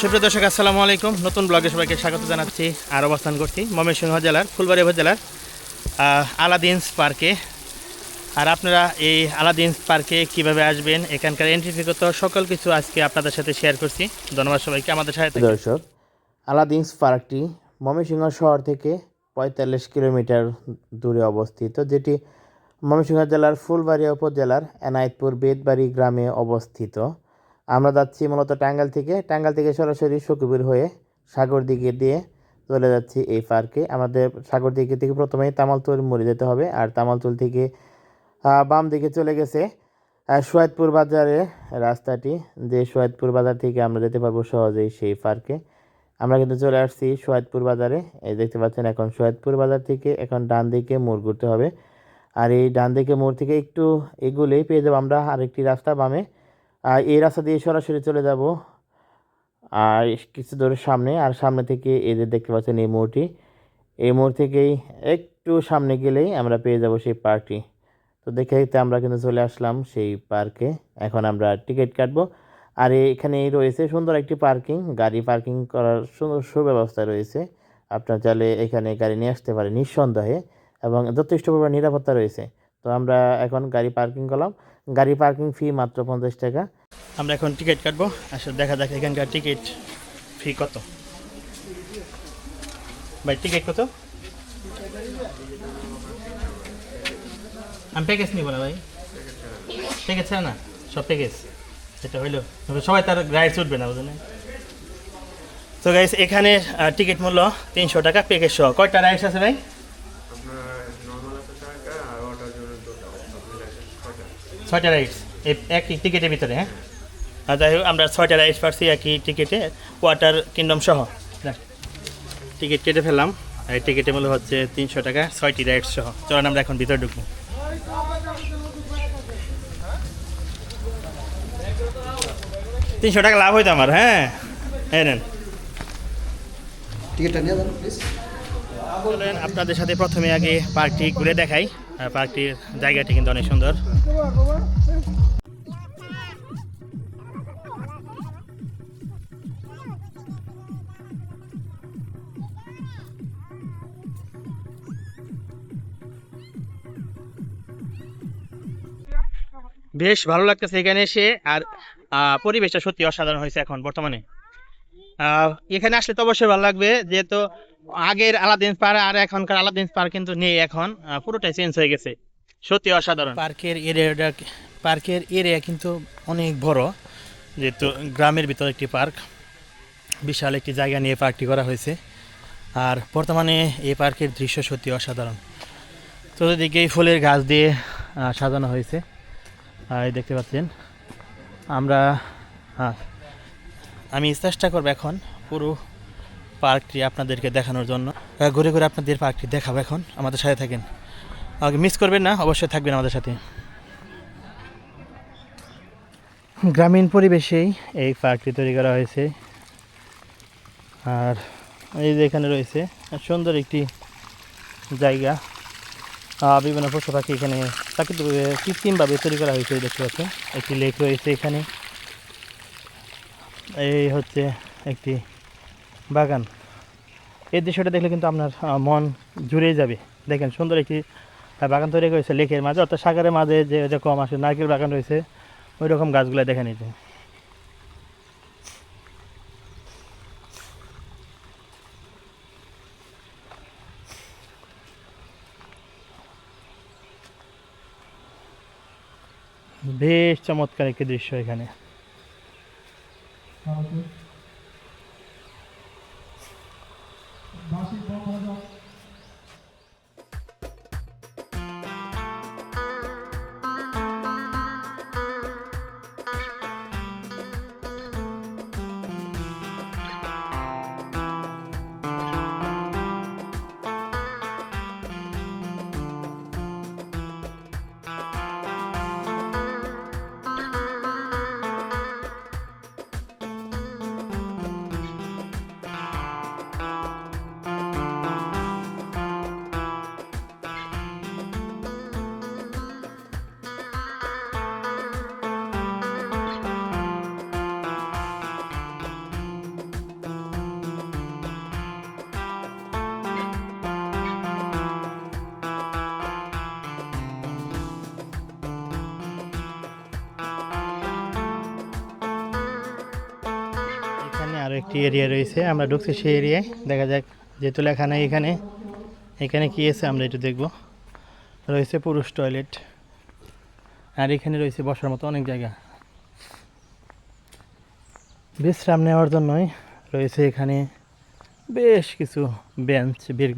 সুপ্রিয় দর্শক, আসসালামু আলাইকুম। নতুন ব্লগে সবাইকে স্বাগত জানাচ্ছি। আর অবস্থান করছি ময়মনসিংহ জেলার, ফুলবাড়ি উপজেলার আলাদিন্স পার্কে। আর আপনারা এই আলাদিন্স পার্কে কীভাবে আসবেন, এখানকার এন্ট্রি ফি কত, সকল কিছু আজকে আপনাদের সাথে শেয়ার করছি। ধন্যবাদ সবাইকে আমাদের সাথে। দর্শক, আলাদিন্স পার্কটি ময়মনসিংহ শহর থেকে পঁয়তাল্লিশ কিলোমিটার দূরে অবস্থিত, যেটি ময়মনসিংহ জেলার ফুলবাড়িয়া উপজেলার এনায়েতপুর বেদবাড়ি গ্রামে অবস্থিত। আমরা যাচ্ছি মূলত টাঙ্গাইল থেকে। টাঙ্গাইল থেকে সরাসরি সকিপুর হয়ে সাগর দিকে দিয়ে চলে যাচ্ছি এই পার্কে। আমাদের সাগর দিকে থেকে প্রথমেই তামালতুল মরে যেতে হবে আর তামালতুল থেকে বাম দিকে চলে গেছে সোয়াদপুর বাজারে রাস্তাটি। যে সোয়াদপুর বাজার থেকে আমরা যেতে পারব সহজেই সেই পার্কে। আমরা কিন্তু চলে আসছি সোয়াদপুর বাজারে। এই দেখতে পাচ্ছেন এখন সোয়াদপুর বাজার থেকে এখন ডান দিকে মোড় ঘুরতে হবে। আর এই ডান দিকে মোড় থেকে একটু এগুলেই পেয়ে যাব আমরা আরেকটি রাস্তা বামে। এই রাস্তা দিয়ে সরাসরি চলে যাব। আর কিছু দূরের সামনে, আর সামনে থেকে যে দেখতে পাচ্ছেন এই মোড়টি, এই মোড় থেকেই একটু সামনে গেলেই আমরা পেয়ে যাব সেই পার্কটি। তো দেখে দেখতে আমরা কিন্তু চলে আসলাম সেই পার্কে। এখন আমরা টিকিট কাটবো। আর এখানে রয়েছে সুন্দর একটি পার্কিং। গাড়ি পার্কিং করার সুন্দর সুব্যবস্থা রয়েছে। আপনার চাইলে এখানে গাড়ি নিয়ে আসতে পারে নিঃসন্দেহে এবং যথেষ্ট পরিমাণ নিরাপত্তা রয়েছে। তো আমরা এখন গাড়ি পার্কিং করলাম। গাড়ি পার্কিং ফি মাত্র পঞ্চাশ টাকা। আমরা এখন টিকিট কাটবো। আসলে দেখা যাক এখানকার টিকিট ফি কত। ভাই টিকিট কত? আমি প্যাকেজ নিব না ভাই। প্যাকেজ ছাড়া না, সব প্যাকেজ সেটা হইল। সবাই তার রাইডস উঠবে না, বুঝলেন? তো গাইস এখানে টিকিট মূল্য তিনশো টাকা প্যাকেজ সহ। কয়টা রাইডস আছে ভাই? ছয়টা রাইডস একই টিকিটের ভিতরে হ্যাঁ? আর যাই হোক আমরা ছয়টা রাইডস পাচ্ছি একই টিকিটে ওয়াটার কিংডম সহ। টিকিট কেটে ফেললাম আর এই টিকিটের মূল্য হচ্ছে তিনশো টাকা ছয়টি রাইডস সহ। চলেন আমরা এখন ভিতরে ঢুকবো তিনশো টাকা লাভ হইতো আমার হ্যাঁ? হ্যাঁ নেন। টিকিটটা নিয়ে যান প্লিজ আপনাদের সাথে প্রথমে আগে পার্কটি ঘুরে দেখাই। পার্কটির জায়গাটি কিন্তু অনেক সুন্দর। বেশ ভালো লাগতেছে এখানে এসে, আর পরিবেশটা সত্যি অসাধারণ হয়েছে এখন বর্তমানে। এখানে আসলে তো অবশ্যই ভালো লাগবে, যেহেতু আগের আলাদিন পার আর এখনকার আলাদিন পার কিন্তু নেই এখন। পুরোটাই চেঞ্জ হয়ে গেছে। সত্যি অসাধারণ। পার্কের এরিয়াটা, পার্কের এরিয়া কিন্তু অনেক বড়, যেহেতু গ্রামের ভিতর একটি পার্ক। বিশাল একটি জায়গা নিয়ে পার্কটি করা হয়েছে। আর বর্তমানে এই পার্কের দৃশ্য সত্যি অসাধারণ। চতুর্দিকে ফুলের গাছ দিয়ে সাজানো হয়েছে। এই দেখতে পাচ্ছেন। আমরা হ্যাঁ আমি চেষ্টা করব এখন পুরো পার্কটি আপনাদেরকে দেখানোর জন্য। ঘুরে ঘুরে আপনাদের পার্কটি দেখাবো এখন। আমাদের সাথে থাকেন। আমাকে মিস করবেন না, অবশ্যই থাকবেন আমাদের সাথে। গ্রামীণ পরিবেশেই এই পার্কটি তৈরি করা হয়েছে। আর এই যে এখানে রয়েছে, সুন্দর একটি জায়গা। বিভিন্ন পশু পাখি এখানে প্রাকৃতিকভাবে, কৃত্রিমভাবে তৈরি করা হয়েছে দেখতে পাচ্ছেন। একটি লেক রয়েছে এখানে। এই হচ্ছে একটি বাগান। এই দৃশ্যটা দেখলে কিন্তু আপনার মন জুড়ে যাবে। দেখেন, সুন্দর একটি বাগান তৈরি করেছে লেকের মাঝে, অর্থাৎ সাগরের মাঝে যে রকম আসে নারকেল বাগান রয়েছে ওই রকম গাছগুলো দেখেন এই বেশ চমৎকার একটি দৃশ্য এখানে। আর একটি এরিয়া রয়েছে, আমরা ঢুকছি সেই এরিয়ায় দেখা যাক, যেহেতু লেখা নাই এখানে এখানে কি আছে আমরা একটু দেখব। রয়েছে পুরুষ টয়লেট আর এখানে রয়েছে বসার মতো অনেক জায়গা। বিশ্রাম নেওয়ার জন্যই রয়েছে এখানে বেশ কিছু বেঞ্চ বের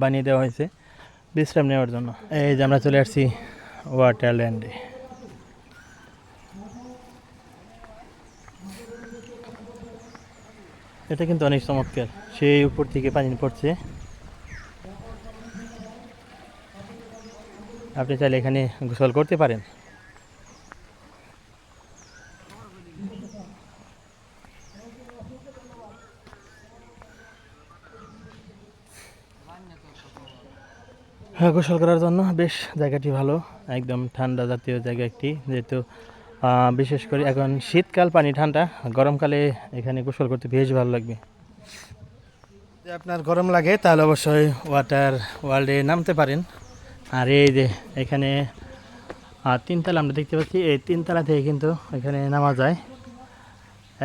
বানিয়ে দেওয়া হয়েছে বিশ্রাম নেওয়ার জন্য। এই যে আমরা চলে আসছি ওয়াটারল্যান্ডে এটা কিন্তু অনেক চমৎকার। সেই উপর থেকে পানি পড়ছে। আপনি চাইলে এখানে গোসল করতে পারেন। হ্যাঁ গোসল করার জন্য বেশ জায়গাটি ভালো। একদম ঠান্ডা জাতীয় জায়গা একটি, যেহেতু বিশেষ করে এখন শীতকাল পানি ঠান্ডা গরমকালে এখানে গোসল করতে বেশ ভালো লাগবে। যদি আপনার গরম লাগে তাহলে অবশ্যই ওয়াটার ওয়ার্ল্ডে নামতে পারেন। আর এই যে এখানে তিনতলা আমরা দেখতে পাচ্ছি এই তিনতলা থেকে কিন্তু এখানে নামা যায়।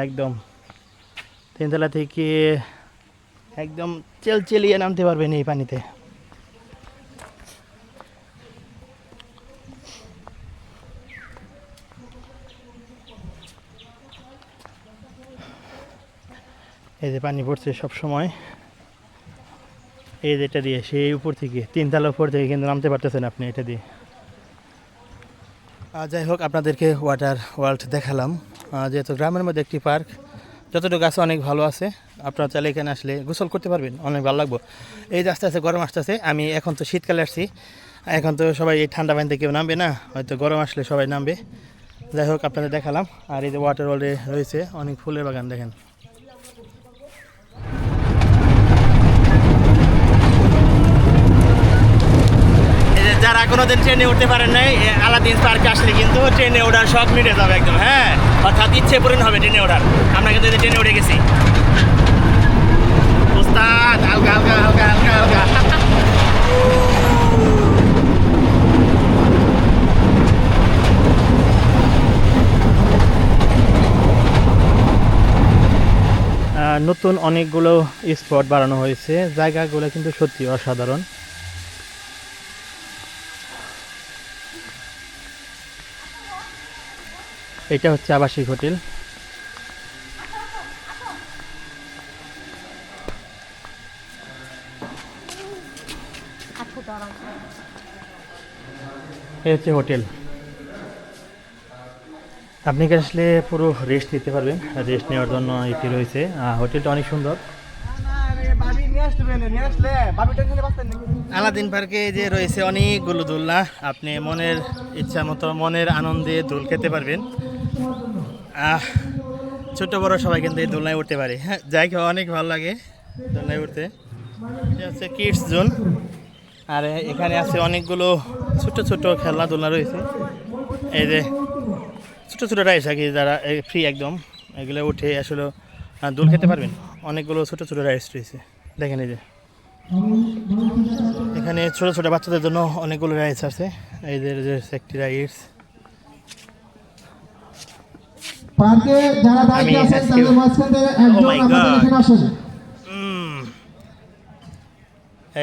একদম তিনতলা থেকে একদম চেলচেলিয়ে নামতে পারবেন এই পানিতে। এই যে পানি পড়ছে সব সময় এই যেটা দিয়ে, সেই উপর থেকে তিনতলা উপর থেকে কিন্তু নামতে পারতেছেন আপনি এটা দিয়ে। যাই হোক, আপনাদেরকে ওয়াটার ওয়ার্ল্ড দেখালাম। যেহেতু গ্রামের মধ্যে একটি পার্ক যতটুকু আছে অনেক ভালো আছে, আপনারা চাইলে এখানে আসলে গোসল করতে পারবেন, অনেক ভালো লাগবো। এই যে আস্তে আস্তে গরম আসতেছে, আমি এখন তো শীতকালে আসছি, এখন তো সবাই এই ঠান্ডা পানিতে কেউ নামবে না, হয়তো গরম আসলে সবাই নামবে। যাই হোক, আপনাদের দেখালাম, আর এই যে ওয়াটার ওয়ার্ল্ডে রয়েছে, অনেক ফুলের বাগান দেখেন। যারা কোনোদিন ট্রেনে উঠতে পারেন নাই আলাদিন পার্কে আসলে কিন্তু ট্রেনে ওঠার শখ মিটে যাবে একদম হ্যাঁ? অর্থাৎ ইচ্ছে পূরণ হবে ট্রেনে ওঠার। আমরা কিন্তু ট্রেনে উঠে গেছি। নতুন অনেকগুলো স্পট বাড়ানো হয়েছে। জায়গাগুলো কিন্তু সত্যি অসাধারণ। এটা হচ্ছে আবাসিক হোটেল। এই হচ্ছে হোটেল। আপনি আসলে পুরো রেস্ট নিতে পারবেন? রেস্ট নেওয়ার জন্য এটি রয়েছে। হোটেলটা অনেক সুন্দর। আলাদিন পার্কে যে রয়েছে অনেকগুলো দোলনা। আপনি মনের ইচ্ছা মতো, মনের আনন্দে দোল খেতে পারবেন। ছোট বড় সবাই কিন্তু এই দোলনায় উঠতে পারে। হ্যাঁ যাই অনেক ভালো লাগে দোলনায় উঠতে। এটা হচ্ছে কিডস জোন আর এখানে আছে অনেকগুলো ছোট ছোট খেলনাধুলা রয়েছে। এই যে ছোট ছোট রাইস আর কি যারা ফ্রি একদম, এগুলো উঠে আসলে দোল খেতে পারবেন। অনেকগুলো ছোট ছোট রাইস রয়েছে। দেখেন এই যে। এখানে ছোট ছোট বাচ্চাদের জন্য অনেকগুলো রাইস আছে। এই যে যে একটি রাইস পার্কে যারা দায়িত্বে আছেন তাদের মাঝখান থেকে একজন Oh আমাদের এখানে আসেন।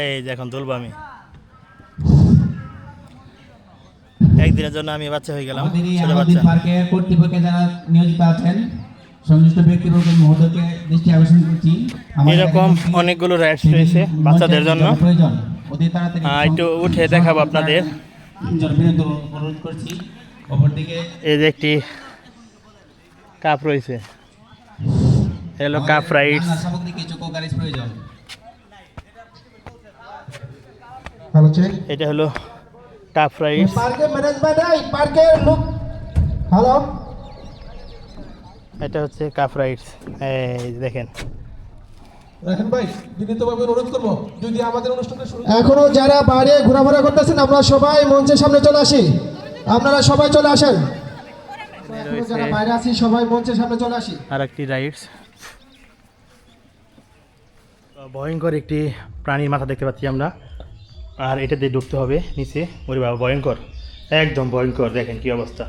এই যে এখন তুলবো আমি। একদিনের জন্য আমি বাচ্চা হয়ে গেলাম আমাদের ছোট বাচ্চা। পার্কের কর্তৃপক্ষে যারা নিয়োজিত আছেন সংশ্লিষ্ট ব্যক্তিবর্গ মহোদয়কে দৃষ্টি আকর্ষণ করছি। এরকম অনেকগুলো রাইডস রয়েছে বাচ্চাদের জন্য। একটু উঠে দেখাবো আপনাদের। অনুরোধ করছি। অপরদিকে এই যে একটি কাপ রয়েছে। হলো কাপ রাইডস এটা হলো কাপ রাইডস হ্যালো এটা হচ্ছে কাপ রাইডস এই দেখেন। রাখেন ভাই বিনীতভাবে অনুরোধ করব যদি আমাদের অনুষ্ঠানটা শুরু এখনও যারা বাইরে ঘোরাফেরা করতেছেন আমরা সবাই মঞ্চের সামনে চলে আসি। আপনারা সবাই চলে আসেন। ভয়ঙ্কর একটি প্রাণীর মাথা দেখতে পাচ্ছি আমরা। আর এটা দিয়ে ঢুকতে হবে নিচে। ওরে বাবা ভয়ঙ্কর। একদম ভয়ঙ্কর দেখেন কি অবস্থা।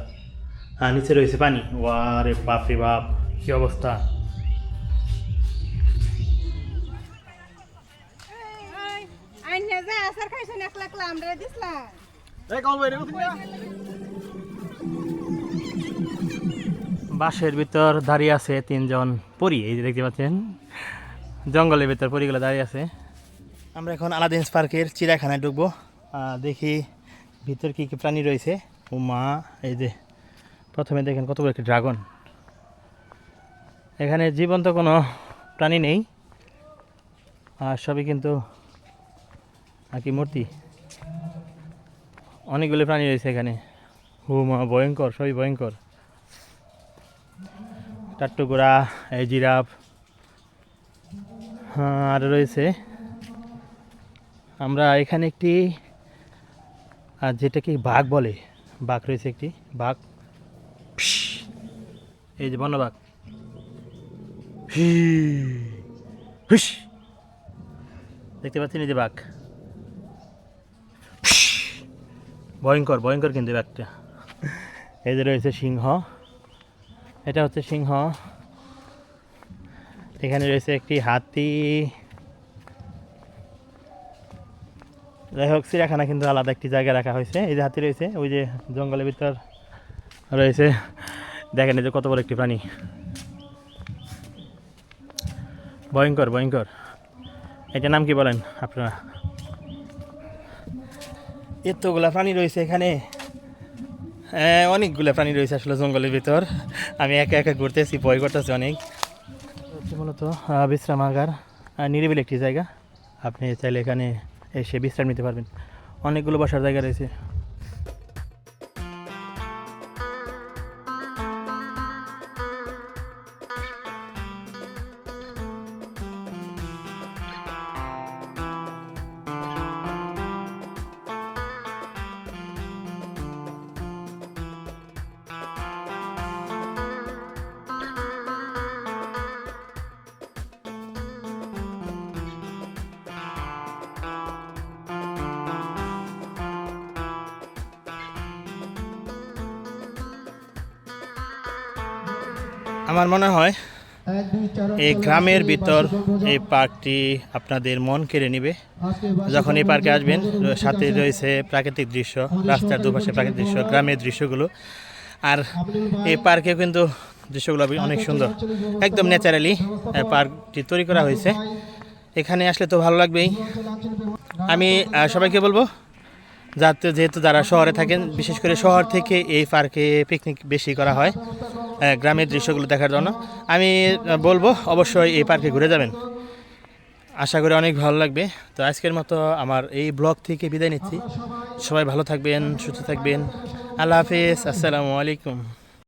আর নিচে রয়েছে পানি। ওয়ারে বাপ রে বাপ কি অবস্থা। আইনে যা আসার খাইছেন একলা লাখ লাম রে দিছলা এই কল বাইরে বাসের ভিতর দাঁড়িয়ে আছে তিনজন পরি, এই যে দেখতে পাচ্ছেন। জঙ্গলের ভিতর পরিগুলো দাঁড়িয়ে আছে। আমরা এখন আলাদিন পার্কের চিড়িয়াখানায় ঢুকবো। দেখি ভিতর কি কি প্রাণী রয়েছে। ও মা এই যে প্রথমে দেখেন কত একটি ড্রাগন। এখানে জীবন্ত কোনো প্রাণী নেই। আর সবই কিন্তু আর কি মূর্তি। অনেকগুলো প্রাণী রয়েছে এখানে। ও মা ভয়ঙ্কর, সবই ভয়ঙ্কর। টাট্টুকুড়া এই জিরাফ হ্যাঁ, আর রয়েছে আমরা এখানে একটি আর যেটাকে বাঘ বলে বাঘ রয়েছে একটি বাঘ এই যে বন্যবাঘ হি। হুস। দেখতে পাচ্ছেন এই যে বাঘ ভয়ঙ্কর ভয়ঙ্কর কিন্তু বাঘটা এই যে রয়েছে সিংহ এটা হচ্ছে সিংহ। এখানে রয়েছে একটি হাতি। যাই হোক, চিড়িয়াখানা কিন্তু আলাদা একটি জায়গায় রাখা হয়েছে। এই যে হাতি রয়েছে, ওই যে জঙ্গলের ভিতর রয়েছে। দেখেন এই যে কত বড় একটি প্রাণী। ভয়ঙ্কর ভয়ঙ্কর। এটার নাম কি বলেন আপনারা? এতগুলা প্রাণী রয়েছে এখানে। অনেকগুলো প্রাণী রয়েছে আসলে জঙ্গলের ভিতর। আমি একা একা ঘুরতেছি, ভয় করতেছি অনেক। হচ্ছে মূলত বিশ্রামাগার নিরিবিলি একটি জায়গা। আপনি চাইলে এখানে এসে বিশ্রাম নিতে পারবেন। অনেকগুলো বসার জায়গা রয়েছে। আমার মনে হয় এই গ্রামের ভিতর এই পার্কটি আপনাদের মন কেড়ে নেবে। যখন এই পার্কে আসবেন সাথে রয়েছে প্রাকৃতিক দৃশ্য রাস্তার দুপাশে প্রাকৃতিক দৃশ্য গ্রামের দৃশ্যগুলো। আর এই পার্কে কিন্তু দৃশ্যগুলো অনেক সুন্দর। একদম ন্যাচারালি পার্কটি তৈরি করা হয়েছে। এখানে আসলে তো ভালো লাগবেই। আমি সবাইকে বলব যাতে যেহেতু যারা শহরে থাকেন বিশেষ করে শহর থেকে এই পার্কে পিকনিক বেশি করা হয়। গ্রামের দৃশ্যগুলো দেখার জন্য। আমি বলব, অবশ্যই এই পার্কে ঘুরে যাবেন। আশা করি অনেক ভালো লাগবে। তো আজকের মতো আমার এই ব্লগ থেকে বিদায় নিচ্ছি। সবাই ভালো থাকবেন, সুস্থ থাকবেন। আল্লাহ হাফিজ, আসসালামু আলাইকুম।